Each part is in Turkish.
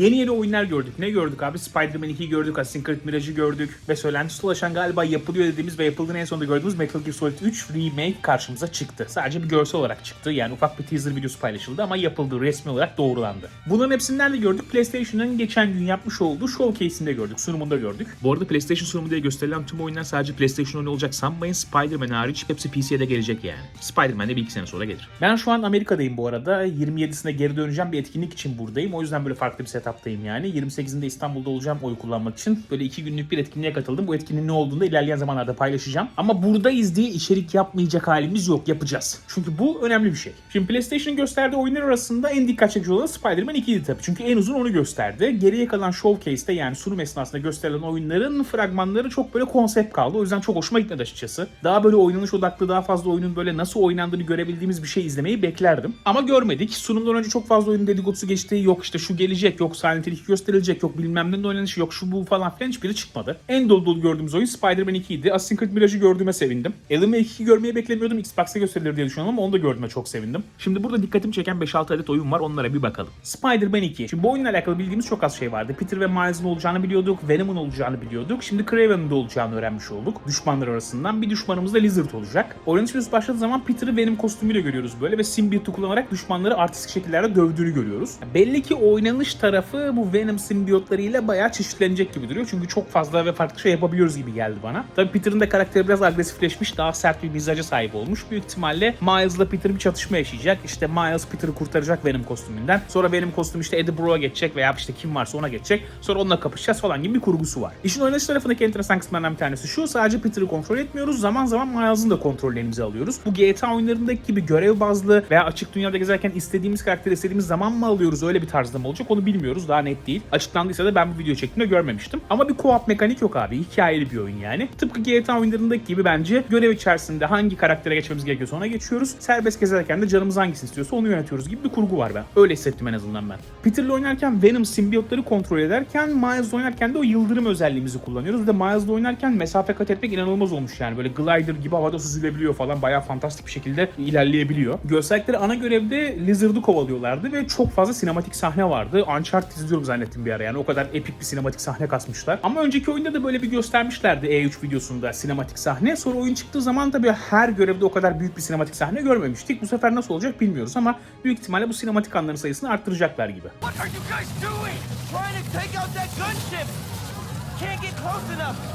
Yeni yeni oyunlar gördük. Ne gördük abi? Spider-Man 2'yi gördük, Assassin's Creed Mirage'ı gördük ve söylentisi dolaşan galiba yapılıyor dediğimiz ve yapıldığını en sonunda gördüğümüz Metal Gear Solid 3 Remake karşımıza çıktı. Sadece bir görsel olarak çıktı. Yani ufak bir teaser videosu paylaşıldı ama yapıldı. Resmi olarak doğrulandı. Bunların hepsinden de gördük. PlayStation'ın geçen gün yapmış olduğu showcase'inde gördük. Sunumunda gördük. Bu arada PlayStation sunumu diye gösterilen tüm oyunlar sadece PlayStation oyunu olacak sanmayın. Spider-Man hariç hepsi PC'ye de gelecek yani. Spider-Man de bir iki sene sonra gelir. Ben şu an Amerika'dayım bu arada. 27'sinde geri döneceğim bir etkinlik için buradayım. O yüzden böyle farklı bir setup'tayım yani. 28'inde İstanbul'da olacağım oy kullanmak için. Böyle iki günlük bir etkinliğe katıldım. Bu etkinliğin ne olduğunu da ilerleyen zamanlarda paylaşacağım. Ama buradayız diye içerik yapmayacak halimiz yok. Yapacağız. Çünkü bu önemli bir şey. Şimdi PlayStation'ın gösterdiği oyunlar arasında en dikkat çekici olan Spider-Man 2'ydi tabii. Çünkü en uzun onu gösterdi. Geriye kalan showcase'te yani sunum esnasında gösterilen oyunların fragmanları çok böyle konsept kaldı. O yüzden çok hoşuma gitmedi açıkçası. Daha böyle oynanış odaklı daha fazla oyunun böyle nasıl oynandığını görebildiğimiz bir şey izlemeyi beklerdim. Ama görmedik. Sunumdan önce çok fazla oyun dedikodusu geçti. Yok işte şu gelecek, yok 2 gösterilecek, yok bilmem ne oynanışı, yok şu bu falan filan hiçbiri çıkmadı. En dolu dolu gördüğümüz oyun Spider-Man 2 idi. Assassin's Creed Mirage'ı gördüğüme sevindim. Alan Wake 2'yi görmeyi beklemiyordum. Xbox'ta gösterilir diye düşünüyordum ama onu da gördüğüme çok sevindim. Şimdi burada dikkatimi çeken 5-6 adet oyun var. Onlara bir bakalım. Spider-Man 2. Şimdi bu oyunla alakalı bildiğimiz çok az şey vardı. Peter ve Miles'ın olacağını biliyorduk. Venom'un olacağını biliyorduk. Şimdi Kraven'ın da olacağını öğrenmiş olduk. Düşmanlar arasından. Bir düşmanımız da Lizard olacak. Videosu başladığı zaman Peter'ı Venom kostümüyle görüyoruz böyle ve Symbiote'u kullanarak düşmanları artistik şekillerde dövdüğünü görüyoruz. Belli ki oynanış tarafı bu Venom simbiyotlarıyla bayağı çeşitlenecek gibi duruyor. Çünkü çok fazla ve farklı şey yapabiliyoruz gibi geldi bana. Tabii Peter'ın da karakteri biraz agresifleşmiş, daha sert bir mizaca sahip olmuş. Büyük ihtimalle Miles'la Peter bir çatışma yaşayacak. İşte Miles Peter'ı kurtaracak Venom kostümünden. Sonra Venom kostümü işte Eddie Brock'a geçecek veya işte kim varsa ona geçecek. Sonra onunla kapışacağız falan gibi bir kurgusu var. İşin oynanış tarafındaki enteresan kısımlardan bir tanesi şu. Sadece Peter'ı kontrol etmiyoruz. Zaman zaman Miles'ın da kontrolünü elimize alıyoruz. Bu GTA oyunlarındaki gibi görev bazlı veya açık dünyada gezerken istediğimiz karakteri istediğimiz zaman mı alıyoruz öyle bir tarzda mı olacak onu bilmiyoruz. Daha net değil. Açıklandıysa da ben bu video çektiğimde görmemiştim. Ama bir co-op mekanik yok abi. Hikayeli bir oyun yani. Tıpkı GTA oyunlarındaki gibi bence görev içerisinde hangi karaktere geçmemiz gerekiyorsa ona geçiyoruz. Serbest gezerken de canımız hangisini istiyorsa onu yönetiyoruz gibi bir kurgu var ben. Öyle hissettim en azından ben. Peter'la oynarken Venom simbiyotları kontrol ederken Miles'la oynarken de o yıldırım özelliğimizi kullanıyoruz. Bir de Miles'la oynarken mesafe kat etmek inanılmaz olmuş yani. Böyle glider gibi havada süzülebiliyor falan. Bayağı fantastik bir şekilde ilerleyebiliyor. Gösterdikleri ana görevde Lizard'ı kovalıyorlardı ve çok fazla sinematik sahne vardı. Uncharted izliyorum zannettim bir ara yani. O kadar epik bir sinematik sahne kasmışlar. Ama önceki oyunda da böyle bir göstermişlerdi E3 videosunda sinematik sahne. Sonra oyun çıktığı zaman tabii her görevde o kadar büyük bir sinematik sahne görmemiştik. Bu sefer nasıl olacak bilmiyoruz ama büyük ihtimalle bu sinematik anların sayısını arttıracaklar gibi. What are you guys doing? Trying to take out that gunship!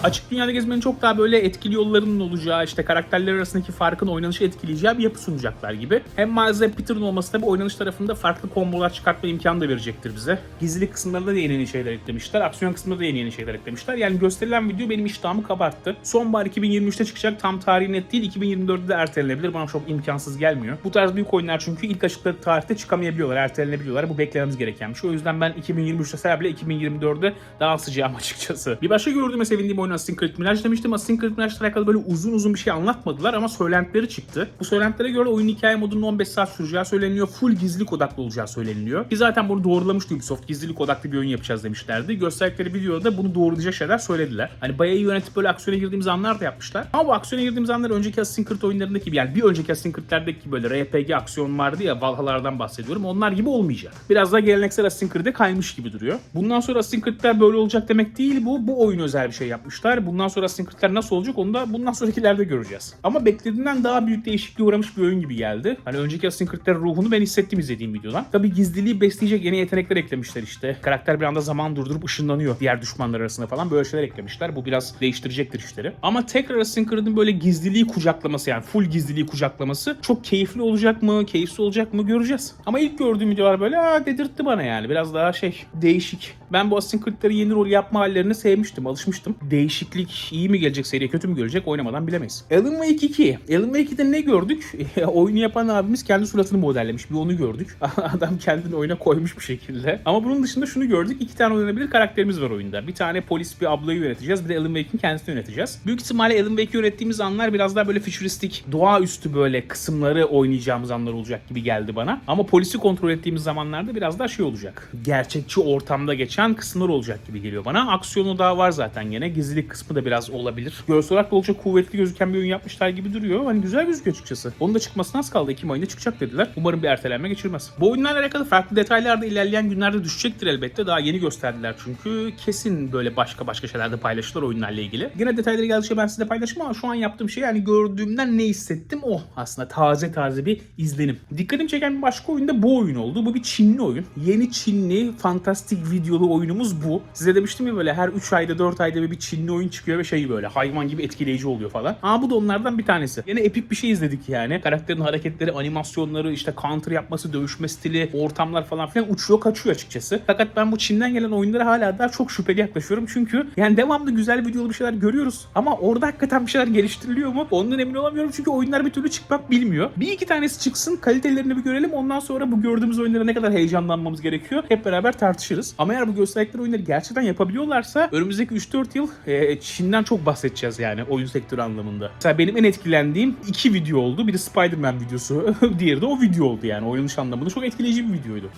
Açık dünyada gezmenin çok daha böyle etkili yollarının olacağı, işte karakterler arasındaki farkın oynanışı etkileyeceği bir yapı sunacaklar gibi. Hem hem Peter'ın olması tabii oynanış tarafında farklı kombolar çıkartma imkanı da verecektir bize. Gizlilik kısımlarında da yeni yeni şeyler eklemişler. Aksiyon kısmında da yeni yeni şeyler eklemişler. Yani gösterilen video benim iştahımı kabarttı. Sonbahar 2023'te çıkacak. Tam tarihi net değil. 2024'de de ertelenebilir. Bana çok imkansız gelmiyor. Bu tarz büyük oyunlar çünkü ilk açıkları tarihte çıkamayabiliyorlar. Ertelenebiliyorlar. Bu beklememiz gereken bir şey. O yüzden ben 2023'te sever bile 2024'de daha sıcağım açıkçası. Bir başka gördüğüme sevindiğim oyun Assassin's Creed Mirage demiştim. Assassin's Creed Mirage'la alakalı böyle uzun uzun bir şey anlatmadılar ama söylentileri çıktı. Bu söylentilere göre oyun hikaye modunun 15 saat süreceği söyleniyor. Full gizlilik odaklı olacağı söyleniyor. Ki zaten bunu doğrulamıştı Ubisoft. Gizlilik odaklı bir oyun yapacağız demişlerdi. Gösterdikleri videoda bunu doğrulayacak şeyler söylediler. Hani bayağı yönetip böyle aksiyona girdiğimiz anlar da yapmışlar. Ama bu aksiyona girdiğimiz anlar önceki Assassin's Creed oyunlarındaki gibi yani bir önceki Assassin's Creed'lerdeki gibi böyle RPG aksiyon vardı ya Valhalla'lardan bahsediyorum. Onlar gibi olmayacak. Biraz daha geleneksel Assassin's Creed'e kaymış gibi duruyor. Bundan sonra Assassin's Creed'ler böyle olacak demek değil bu. Bu oyun özel bir şey yapmışlar. Bundan sonra Creed'ler nasıl olacak onu da bundan sonrakilerde göreceğiz. Ama beklediğimden daha büyük değişikliğe uğramış bir oyun gibi geldi. Hani önceki Creed'lerin ruhunu ben hissettim izlediğim videodan. Tabii gizliliği besleyecek yeni yetenekler eklemişler işte. Karakter bir anda zaman durdurup ışınlanıyor diğer düşmanlar arasında falan böyle şeyler eklemişler. Bu biraz değiştirecektir işleri. Ama tekrar Creed'in böyle gizliliği kucaklaması yani full gizliliği kucaklaması çok keyifli olacak mı, keyifsiz olacak mı göreceğiz. Ama ilk gördüğüm videolar böyle aa dedirtti bana yani. Biraz daha şey değişik. Ben bu Creed'lerin yeni rol yapma hallerini sevmiştim, alışmıştım. Değişiklik iyi mi gelecek seriye kötü mü gelecek oynamadan bilemeyiz. Alan Wake 2. Alan Wake 2'de ne gördük? Oyunu yapan abimiz kendi suratını modellemiş. Bir onu gördük. Adam kendini oyuna koymuş bir şekilde. Ama bunun dışında şunu gördük. İki tane oynanabilir karakterimiz var oyunda. Bir tane polis bir ablayı yöneteceğiz. Bir de Alan Wake'in kendisini yöneteceğiz. Büyük ihtimalle Alan Wake'i yönettiğimiz anlar biraz daha böyle fütüristik, doğaüstü böyle kısımları oynayacağımız anlar olacak gibi geldi bana. Ama polisi kontrol ettiğimiz zamanlarda biraz daha şey olacak. Gerçekçi ortamda geçen kısımlar olacak gibi geliyor bana. Aksiyonu konu daha var zaten gene. Gizlilik kısmı da biraz olabilir. Görsel olarak da oldukça kuvvetli gözüken bir oyun yapmışlar gibi duruyor. Hani güzel gözüküyor açıkçası. Onun da çıkmasına az kaldı. Ekim ayında çıkacak dediler. Umarım bir ertelenme geçirmez. Bu oyunlarla alakalı farklı detaylar da ilerleyen günlerde düşecektir elbette. Daha yeni gösterdiler çünkü. Kesin böyle başka başka şeyler de paylaştılar oyunlarla ilgili. Yine detayları geldikçe ben size paylaşmam ama şu an yaptığım şey yani gördüğümden ne hissettim o aslında taze taze bir izlenim. Dikkatimi çeken bir başka oyun da bu oyun oldu. Bu bir Çinli oyun. Yeni Çinli fantastik videolu oyunumuz bu. Size demiştim ya böyle her 3 ayda 4 ayda bir Çinli oyun çıkıyor ve şey böyle hayvan gibi etkileyici oluyor falan. Aa bu da onlardan bir tanesi. Yine epik bir şey izledik yani. Karakterin hareketleri, animasyonları, işte counter yapması, dövüşme stili, ortamlar falan filan uçuyor kaçıyor açıkçası. Fakat ben bu Çin'den gelen oyunlara hala daha çok şüpheli yaklaşıyorum. Çünkü yani devamlı güzel videolu bir şeyler görüyoruz. Ama orada hakikaten bir şeyler geliştiriliyor mu? Ondan emin olamıyorum çünkü oyunlar bir türlü çıkmak bilmiyor. Bir iki tanesi çıksın kalitelerini bir görelim. Ondan sonra bu gördüğümüz oyunlara ne kadar heyecanlanmamız gerekiyor hep beraber tartışırız. Ama eğer bu gösterdikleri oyunları gerçekten yapabiliyorlarsa önümüzdeki 3-4 yıl e, Çin'den çok bahsedeceğiz yani oyun sektörü anlamında. Mesela benim en etkilendiğim iki video oldu. Biri Spider-Man videosu, diğeri de o video oldu yani oynanış anlamında. Çok etkileyici bir videoydu.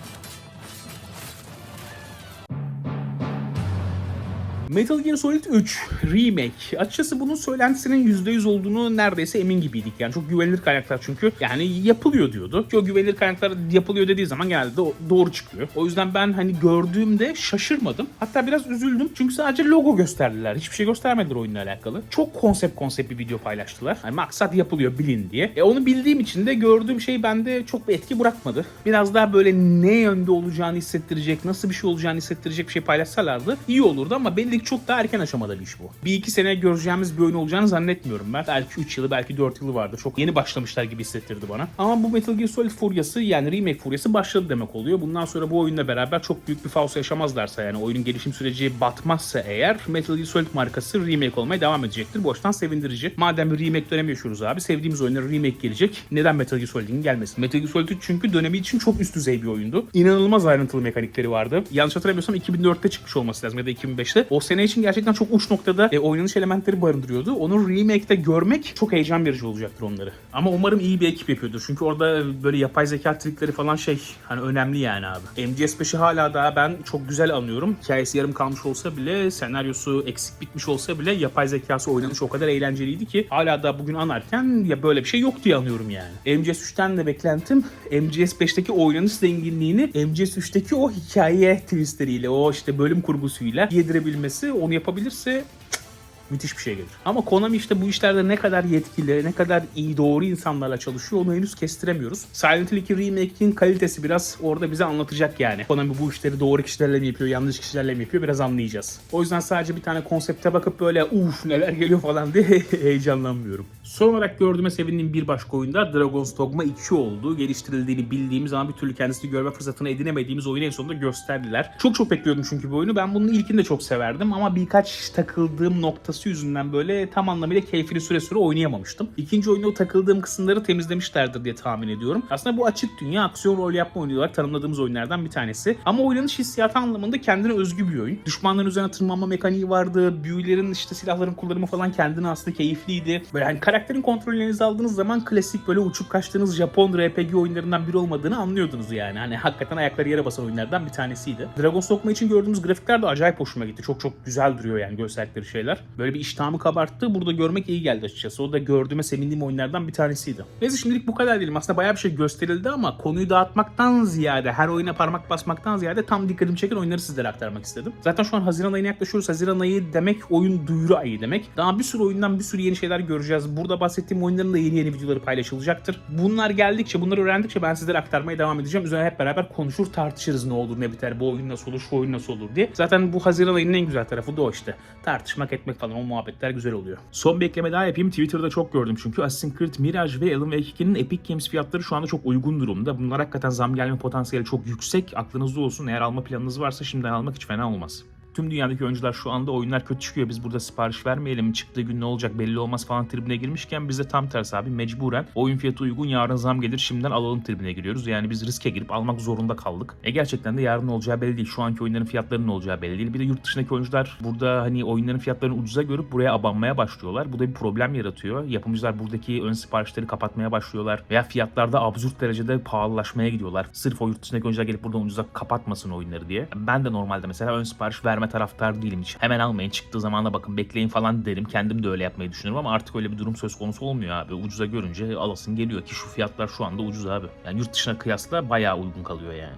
Metal Gear Solid 3 Remake. Açıkçası bunun söylentisinin %100 olduğunu neredeyse emin gibiydik. Yani çok güvenilir kaynaklar çünkü yani yapılıyor diyordu. Ki o güvenilir kaynaklar yapılıyor dediği zaman genelde do- doğru çıkıyor. O yüzden ben hani gördüğümde şaşırmadım. Hatta biraz üzüldüm. Çünkü sadece logo gösterdiler. Hiçbir şey göstermediler oyunla alakalı. Çok konsept konsept bir video paylaştılar. Hani maksat yapılıyor bilin diye. E onu bildiğim için de gördüğüm şey bende çok bir etki bırakmadı. Biraz daha böyle ne yönde olacağını hissettirecek, nasıl bir şey olacağını hissettirecek bir şey paylaşsalardı iyi olurdu ama belli ki çok daha erken aşamada bir iş bu. Bir iki sene göreceğimiz bir oyun olacağını zannetmiyorum ben. Belki 3 yılı belki 4 yılı vardı. Çok yeni başlamışlar gibi hissettirdi bana. Ama bu Metal Gear Solid furyası yani remake furyası başladı demek oluyor. Bundan sonra bu oyunla beraber çok büyük bir falso yaşamazlarsa yani oyunun gelişim süreci batmazsa eğer Metal Gear Solid markası remake olmaya devam edecektir. Açıdan sevindirici. Madem bir remake dönemi yaşıyoruz abi sevdiğimiz oyunlara remake gelecek. Neden Metal Gear Solid'in gelmesin? Metal Gear Solid 3 çünkü dönemi için çok üst düzey bir oyundu. İnanılmaz ayrıntılı mekanikleri vardı. Yanlış hatırlamıyorsam 2004'te çıkmış olması lazım ya da 2005'te. O sene için gerçekten çok uç noktada e, oynanış elementleri barındırıyordu. Onu remake'de görmek çok heyecan verici olacaktır onları. Ama umarım iyi bir ekip yapıyordur. Çünkü orada böyle yapay zeka trikleri falan şey hani önemli yani abi. MGS5'i hala daha ben çok güzel anlıyorum. Hikayesi yarım kalmış olsa bile, senaryosu eksik bitmiş olsa bile yapay zekası oynanış o kadar eğlenceliydi ki hala da bugün anarken ya böyle bir şey yok diye anlıyorum yani. MGS3'ten de beklentim MGS5'teki oynanış zenginliğini MGS3'teki o hikaye twistleriyle, o işte bölüm kurgusuyla yedirebilmesi, onu yapabilirse müthiş bir şey gelir. Ama Konami işte bu işlerde ne kadar yetkili, ne kadar iyi doğru insanlarla çalışıyor onu henüz kestiremiyoruz. Silent Hill 2 Remake'in kalitesi biraz orada bize anlatacak yani. Konami bu işleri doğru kişilerle mi yapıyor, yanlış kişilerle mi yapıyor biraz anlayacağız. O yüzden sadece bir tane konsepte bakıp böyle uf neler geliyor falan diye heyecanlanmıyorum. Son olarak gördüğüme sevindiğim bir başka oyunda Dragon's Dogma 2 oldu. Geliştirildiğini bildiğimiz ama bir türlü kendisini görme fırsatını edinemediğimiz oyunu en sonunda gösterdiler. Çok çok bekliyordum çünkü bu oyunu. Ben bunun ilkini de çok severdim ama birkaç takıldığım noktası yüzünden böyle tam anlamıyla keyfini süre süre oynayamamıştım. İkinci oyunda o takıldığım kısımları temizlemişlerdir diye tahmin ediyorum. Aslında bu açık dünya aksiyon rol yapma oyunu olarak tanımladığımız oyunlardan bir tanesi. Ama oynanış hissiyatı anlamında kendine özgü bir oyun. Düşmanların üzerine tırmanma mekaniği vardı. Büyülerin işte silahların kullanımı falan kendine aslında keyifliydi. Böyle hani karakterin kontrolünü elinize aldığınız zaman klasik böyle uçup kaçtığınız Japon RPG oyunlarından biri olmadığını anlıyordunuz yani. Hani hakikaten ayakları yere basan oyunlardan bir tanesiydi. Dragon's Dogma için gördüğümüz grafikler de acayip hoşuma gitti. Çok çok güzel duruyor yani gösterdikleri şeyler. Böyle bir iştahımı kabarttı. Burada görmek iyi geldi açıkçası. O da gördüğüme sevindiğim oyunlardan bir tanesiydi. Neyse şimdilik bu kadar diyelim. Aslında bayağı bir şey gösterildi ama konuyu dağıtmaktan ziyade, her oyuna parmak basmaktan ziyade tam dikkatimi çeken oyunları sizlere aktarmak istedim. Zaten şu an Haziran ayına yaklaşıyoruz. Haziran ayı demek oyun duyuru ayı demek. Daha bir sürü oyundan bir sürü yeni şeyler göreceğiz. Burada bahsettiğim oyunların da yeni yeni videoları paylaşılacaktır. Bunlar geldikçe, bunları öğrendikçe ben sizlere aktarmaya devam edeceğim. Üzerine hep beraber konuşur tartışırız ne olur ne biter, bu oyun nasıl olur, şu oyun nasıl olur diye. Zaten bu Haziran ayının en güzel tarafı da o işte. Tartışmak etmek falan o muhabbetler güzel oluyor. Son bir ekleme daha yapayım. Twitter'da çok gördüm çünkü Assassin's Creed Mirage ve Alan Wake 2'nin Epic Games fiyatları şu anda çok uygun durumda. Bunlar hakikaten zam gelme potansiyeli çok yüksek. Aklınızda olsun. Eğer alma planınız varsa şimdiden almak hiç fena olmaz. Tüm dünyadaki oyuncular şu anda oyunlar kötü çıkıyor biz burada sipariş vermeyelim çıktığı gün ne olacak belli olmaz falan tribine girmişken biz de tam tersi abi mecburen oyun fiyatı uygun yarın zam gelir şimdiden alalım tribine giriyoruz. Yani biz riske girip almak zorunda kaldık. E gerçekten de yarın olacağı belli değil. Şu anki oyunların fiyatlarının olacağı belli değil. Bir de yurt dışındaki oyuncular burada hani oyunların fiyatlarını ucuza görüp buraya abanmaya başlıyorlar. Bu da bir problem yaratıyor. Yapımcılar buradaki ön siparişleri kapatmaya başlıyorlar. Veya fiyatlarda absürt derecede pahalılaşmaya gidiyorlar. Sırf o yurt dışındaki oyuncular gelip buradan ucuza kapatmasın oyunları diye. Ben de normalde mesela ön sipariş vermem verme taraftar değilim hiç. Hemen almayın çıktığı zaman da bakın bekleyin falan derim. Kendim de öyle yapmayı düşünüyorum ama artık öyle bir durum söz konusu olmuyor abi. Ucuza görünce alasın geliyor ki şu fiyatlar şu anda ucuz abi. Yani yurt dışına kıyasla bayağı uygun kalıyor yani.